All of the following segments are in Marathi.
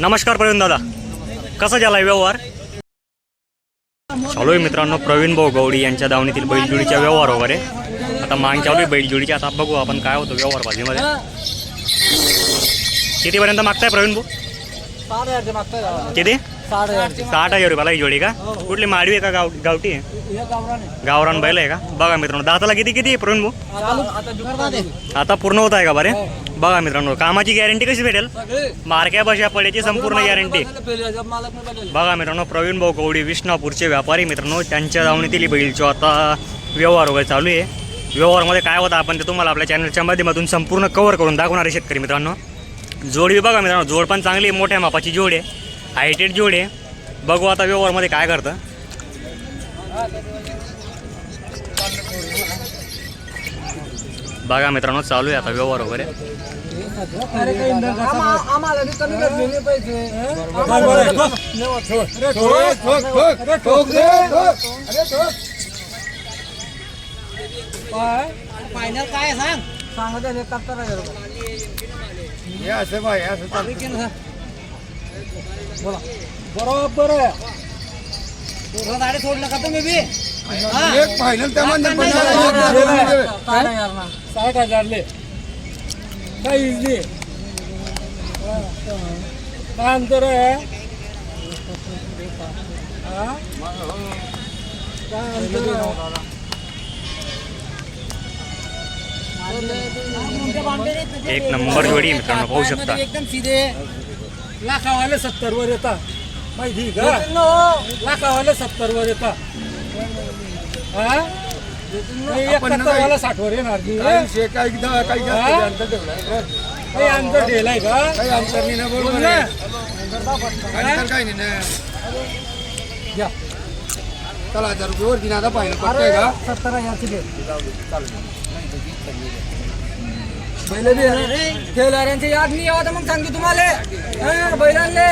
नमस्कार प्रवीण दादा. कसा झाला व्यवहार? चालू आहे मित्रांनो प्रवीण भाऊ गवडी यांच्या दावणीतील बैलजोडीचा व्यवहार वगैरे. आता मांग चालू आहे बैलजोडीची आता बघू आपण काय होतं व्यवहार बाजीमध्ये. कितीपर्यंत मागताय प्रवीण भाऊ. किती? साठ हजारचे साठ हजार रुपयाला ही जोडी का? कुठली माडवी आहे का गाव गावठी आहे? हे गावरान बैल आहे का? बघा मित्रांनो दाताला किती किती आहे प्रवीण भाऊ आता पूर्ण होत आहे का बरे? बघा मित्रांनो कामाची गॅरंटी कशी भेटेल? मारक्या बशा पड्याची संपूर्ण गॅरंटी. बघा मित्रांनो प्रवीण भाऊ कवडी विष्णापूरचे व्यापारी मित्रांनो त्यांच्या दावणीतील बैलचो आता व्यवहार वगैरे चालू आहे. व्यवहारमध्ये काय होतं आपण ते तुम्हाला आपल्या चॅनलच्या माध्यमातून संपूर्ण कव्हर करून दाखवणार आहे शेतकरी मित्रांनो. जोड बी बघा मित्रांनो जोड पण चांगली आहे मोठ्या मापाची जोड आहे. हायटेड जोड आहे. बघू आता व्यवहारमध्ये काय करतं. बघा मित्रांनो चालू आहे आता व्यवहार वगैरे. पैसे. काय? सांगा? त्याला बोला बरोबर आहे. तुला गाडी सोडलं का तुम्ही बी? साठ हजारले. काय इजली काय अंतर आहे? हा? काय अंतर आहे? एक नंबर जोडी आहे मित्रांनो पाहू शकता. एकदम सीधे. लाखावाले सत्तर वर येतात माहिती का? हो. लाखावाले सत्तर वर येतात हा? नाही, एकाहत्तरवाला साठ वर येणार की काही हा? काही अंतर ठेलाय का? अंतर नाही ना बोल बरोबर काही नाही ना. चला हजार रुपये वरती ना आता पाहिलं पडतंय का? सत्तर हजारची घे बैल बी खेळणाऱ्यांची याद नाही यावं तर मग सांगतो तुम्हाला. बैलांले आखली आणले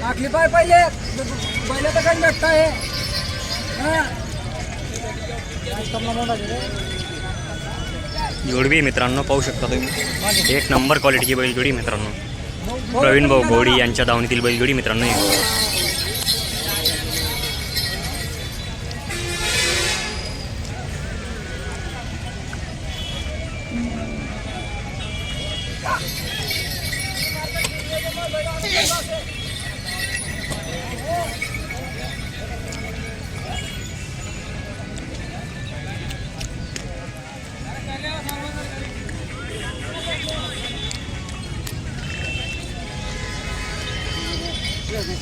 टाकली पाय पहिले बैल तर काही भेटत आहे. जोडवी मित्रांनो पाहू शकता तुम्ही. एक नंबर क्वालिटीची बैलजोडी मित्रांनो. प्रवीण भाऊ गवडी यांच्या दावणीतील बैलजोडी मित्रांनो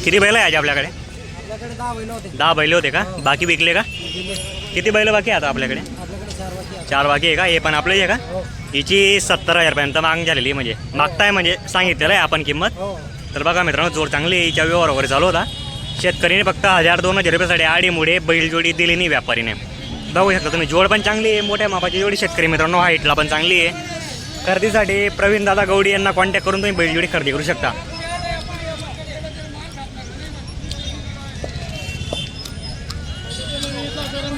किती बैल आहे आज आपल्याकडे? आपल्याकडे दहा बैल होते. का? बाकी विकले का? किती बैल बाकी आता आपल्याकडे? चार बाकी आहे का? हे पण आपलं आहे का? हो. हिची सत्तर हजारपर्यंत मागणी झालेली म्हणजे. मागताय म्हणजे सांगितलेलं आहे आपण किंमत. हो. तर बघा मित्रांनो जोड चांगली आहे. हिच्या व्यवहार वगैरे चालू होता. शेतकरीने फक्त हजार दोन हजार रुपयासाठी आडीमुळे बैलजोडी दिली नाही व्यापारीने. बघू शकता तुम्ही जोड पण चांगली आहे. मोठ्या मापाची जोडी शेतकरी मित्रांनो हाईटला पण चांगली आहे. खरेदीसाठी प्रवीण दादा गवडी यांना कॉन्टॅक्ट करून तुम्ही बैलजोडी खरेदी करू शकता.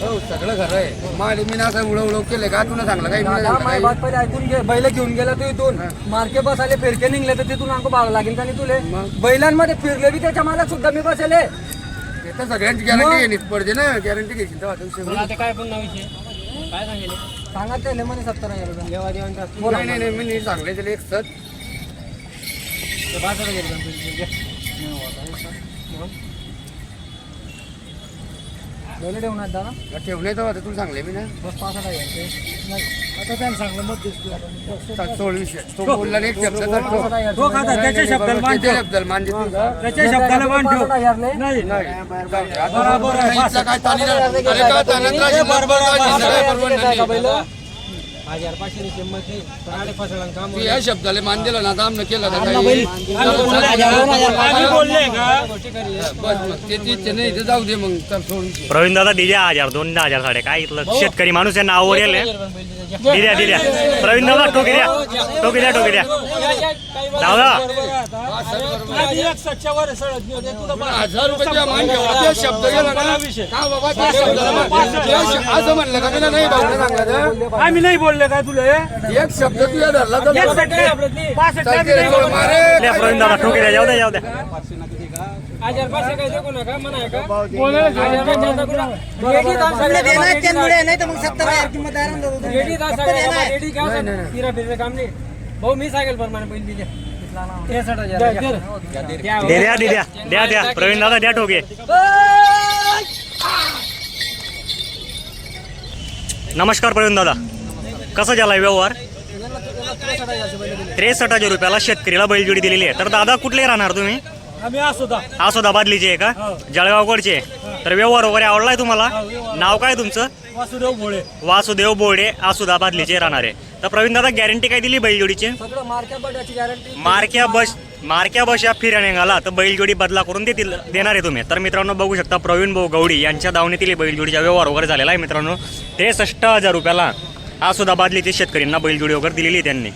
हो सगळं खरं आहे. माल मी ना असं उडव उडव केले का तुला सांगलं? काही दादा, माझी बात पहिले ऐकून घे. बैल घेऊन गेला तू इथून. मार्के बस आले फिरके निघले तर तिथून अंको भाग लागेल का नाही तुले? बैलांमध्ये फिरले बी त्याच्या मला सुद्धा मी बसले. तर सगळ्यांची गॅरंटी घेण्याची पडते ना. गॅरंटी घ्यायची तेव्हा तो विषय होईल. काय पण विषय काय सांगेल? सांगा त्याला म्हणे सत्तर हजार रुपये. नाही नाही नाही मी नाही सांगले त्याला एक सत बैल ठेवून आहेत दादा ठेवले तेव्हा तर तुला सांगले मी ना बस पाच हजार नाही आता त्यानं सांगलं मत दिसतो आपण सात सोळ विषय तो बोलला नाही एक शब्द तर पाच तो. हजार तो खाता त्याच्या शब्दाला मान त्याच्या शब्दाला मान देतो का? त्याच्या शब्दाला मान ठेव हजारले नाही नाही आता बरोबर आहे. इथला काय ताणी नाही. अरे काय ताणी नाही. बरोबर आहे. बरोबर नाही. बैल हजार पाचशे किंमत नाही पण आले फसलं काम तू या शब्दाला मान दिलं ना केलं आम्ही काही बोलले आम्ही बोलले का बस मग ते तिथे नाही ते जाऊ दे मग चल सोडून दे. प्रवीण दादा दिल्या हजार दोन दहा हजार साडे काय इथलं शेतकरी माणूस आहे नावावर येले दिल्या दिल्या प्रवीण दादा टोके द्या टोके द्या टोके द्या दादा पण हजार रुपयाच्या मान ठेवा ते शब्द गेला ना का बाबा त्या शब्दाला मान- त्या श- असं म्हणलं का तुला नाही भाऊ सांगलं तर? आम्ही नाही बोलले काय तुला? एक शब्द तुझ्या धरला तर मारे. द्या दादा जाऊ द्या जाऊ द्या हजार पाचशे काय देऊ नका म्हणा का हजार पाचशे आता कुठं? रेडी दाम सगळे नाही तर मग सत्तर हजार किंमत आहे रेडी दाम सगळे बाबा, रेडी काय होतं? फिरा फिरचं काम नाही. भाऊ मी सांगेल प्रमाणे दिले द्या, द्या. दे द्या दे द्या. प्रवीण दादा द्या टोके नमस्कार प्रवीण दादा. कसा झाला व्यवहार? त्रेसष्ट हजार रुपयाला शेतकरीला बैलजोडी दिलेली आहे. तर दादा कुठले राहणार तुम्ही? आसोदा. बादलीचे आहे का? जळगावकडचे तर व्यवहार वगैरे आवडलाय तुम्हाला? नाव काय तुमचं? वासुदेव भोळे. वासुदेव बोर्डे आसोदा बादलीचे राहणार आहे. तर प्रवीण दादा गॅरंटी काय दिली बैलजोडीची? मारक्या बस मारक्या बस या फिरा निघाला तर बैलजोडी बदला करून देतील देणार आहे तुम्ही. तर मित्रांनो बघू शकता प्रवीण भाऊ गवडी यांच्या दावणीतील बैलजोडीचा व्यवहार वगैरे झालेला आहे. मित्रांनो त्रेसष्ट हजार रुपयाला हा सुद्धा बादलीचे शेतकऱ्यांना बैलजोडी वगैरे दिलेली आहे त्यांनी.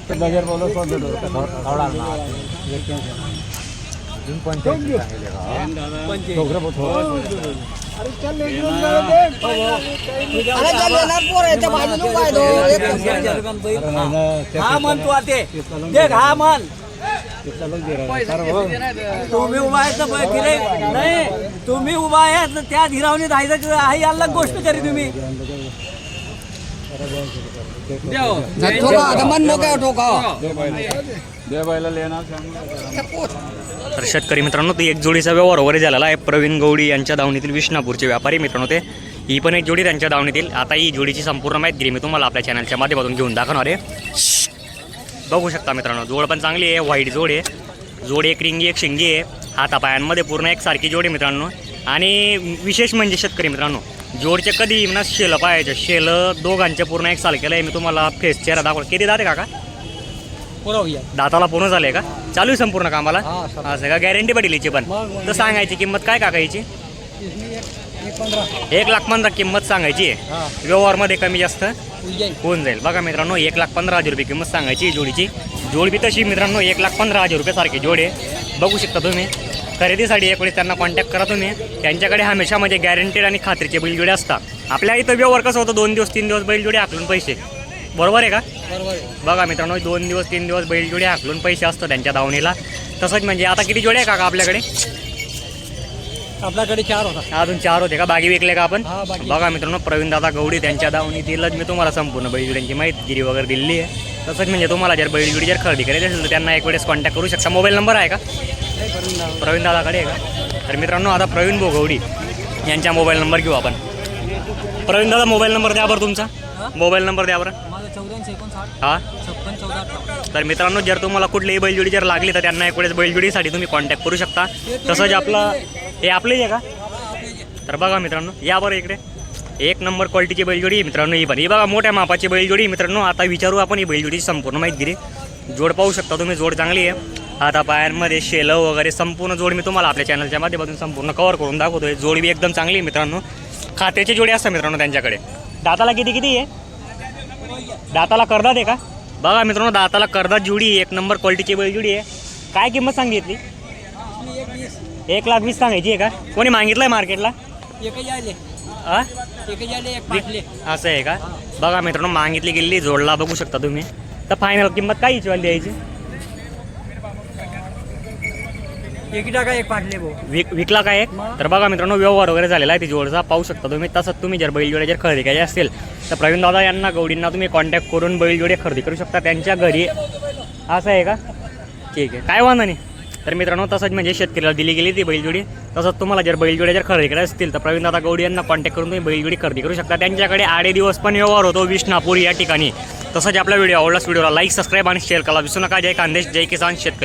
तो. हा मन तू आते. देख हा मन तुम्ही उभा आहे नाही तुम्ही उभा आहे तर त्या धीरावणी राहायचं आहे अलग गोष्ट करी तुम्ही ठोका, आता मन मोकळं ठोका. तर शेतकरी मित्रांनो ती एक जोडीचा व्यवहार वगैरे झालेला आहे. प्रवीण गवडी यांच्या दावणीतील विष्णापूरचे व्यापारी मित्रांनो ते. ही पण एक जोडी त्यांच्या दावणीतील. आता ही जोडीची संपूर्ण माहिती मी तुम्हाला आपल्या चॅनलच्या माध्यमातून घेऊन दाखवणार आहे. बघू शकता मित्रांनो जोड पण चांगली आहे व्हाईट जोड आहे. जोड एक रिंगी एक शिंगी आहे. हातापायांमध्ये पूर्ण एक सारखी जोड आहे मित्रांनो. आणि विशेष म्हणजे शेतकरी मित्रांनो जोडचे कधी ना शेलं पाहायचं. शेलं दोघांच्या पूर्ण एक साल आहे मी तुम्हाला फेस चेहरा दाखवला किती दाते काका? दाताला पूर्ण झाले का? चालू आहे संपूर्ण कामाला असं आहे का? गॅरंटी पडेल याची पण. तर सांगायची किंमत काय काका याची एक लाख पंधरा किंमत सांगायची. आहे व्यवहारमध्ये कमी जास्त होऊन जाईल. बघा मित्रांनो एक लाख पंधरा हजार रुपये किंमत सांगायची जोडीची. जोड बी तशी मित्रांनो एक लाख पंधरा हजार रुपये सारखी जोड आहे. बघू शकता तुम्ही. खरेदीसाठी एक वेळेस त्यांना कॉन्टॅक्ट करा तुम्ही. त्यांच्याकडे हमेशा म्हणजे गॅरंटेड आणि खात्रीचे बैलजोडे असतात. आपल्या इथं व्यवहार कसं होतं? दोन दिवस तीन दिवस बैलजोडे हाकलून पैसे. बरोबर आहे का? बघा मित्रांनो दोन दिवस तीन दिवस बैलजोडे हाकलून पैसे असतात त्यांच्या दावणीला. तसंच म्हणजे आता किती जोडे आहे काका आपल्याकडे? आपल्याकडे चार होता. अजून चार होते का? बागी विकले का आपण. बघा मित्रांनो प्रवीण दादा गवडी त्यांच्या दावणीतीलच मी तुम्हाला संपूर्ण बैलजोड्यांची माहितीगिरी वगैरे दिलेली आहे. तसंच म्हणजे तुम्हाला जर बैलजोडी जर खरेदी करायची असेल तर त्यांना एक वेळेस कॉन्टॅक्ट करू शकता. मोबाईल नंबर आहे का? प्रवीण दादाकडे आहे का? तर मित्रांनो आता प्रवीण भोगवडी यांचा मोबाईल नंबर घेऊ आपण. प्रवीण दादा मोबाईल नंबर द्या बरं तुमचा. मोबाईल नंबर द्या बरं. हा. तर मित्रांनो जर तुम्हाला कुठलीही बैलजोडी जर लागली तर त्यांना एक वेळेस बैलजोडीसाठी तुम्ही कॉन्टॅक्ट करू शकता. तसंच आपलं हे आपले आहे का? तर बघा मित्रांनो या बरं इकडे. एक नंबर क्वालिटीची बैलजोडी मित्रांनो ही पण. ही बघा मोठ्या मापाची बैलजोडी मित्रांनो. आता विचारू आपण ही बैलजोडीची संपूर्ण माहिती जोड पाहू शकता तुम्ही जोड चांगली आहे. आता पायांमध्ये शेलं वगैरे संपूर्ण जोड मी तुम्हाला आपल्या चॅनलच्या माध्यमातून संपूर्ण कव्हर करून दाखवतोय. जोडी बी एकदम चांगली आहे मित्रांनो. खात्याची जोडी असतात मित्रांनो त्यांच्याकडे. दाताला किती किती आहे? दाताला करदात आहे का? बघा मित्रांनो दाताला करदात जोडी आहे, एक नंबर क्वालिटीची बैलजोडी आहे. काय किंमत सांगितली? एक लाख वीस सांगायची आहे का? कोणी मागितलं आहे मार्केटला असं आहे का? बघा मित्रांनो मागितली गेलेली जोडला बघू शकता तुम्ही. तर फायनल किंमत काय हिचवायला द्यायची? एक भाऊ. विक विकला काय एक? तर बघा मित्रांनो व्यवहार वगैरे झालेला आहे ती जोडचा पाहू शकता तुम्ही. तसंच तुम्ही जर बैलजोडे जर खरेदी करायची असेल तर प्रवीण दादा यांना गौडींना तुम्ही कॉन्टॅक्ट करून बैलजोडे खरेदी करू शकता. त्यांच्या घरी असं आहे का? ठीक आहे. काय वांधा नाही तर मित्रांनो तसंच म्हणजे शेतकऱ्याला दिली गेली ती बैलजोडी तसंच तुम्हाला जर बैलजोडे जर खरेदी करायचे असतील तर प्रवीण दादा गौडी यांना कॉन्टॅक्ट करून तुम्ही बैलजोडी खरेदी करू शकता. त्यांच्याकडे आडे दिवस पण व्यवहार होतो विष्णापूर या ठिकाणी. तसंच आपला व्हिडिओ आवडलाच व्हिडिओला लाईक सबस्क्राईब आणि शेअर करा विसरू नका. जय खानदेश जय किसान शेतकरी.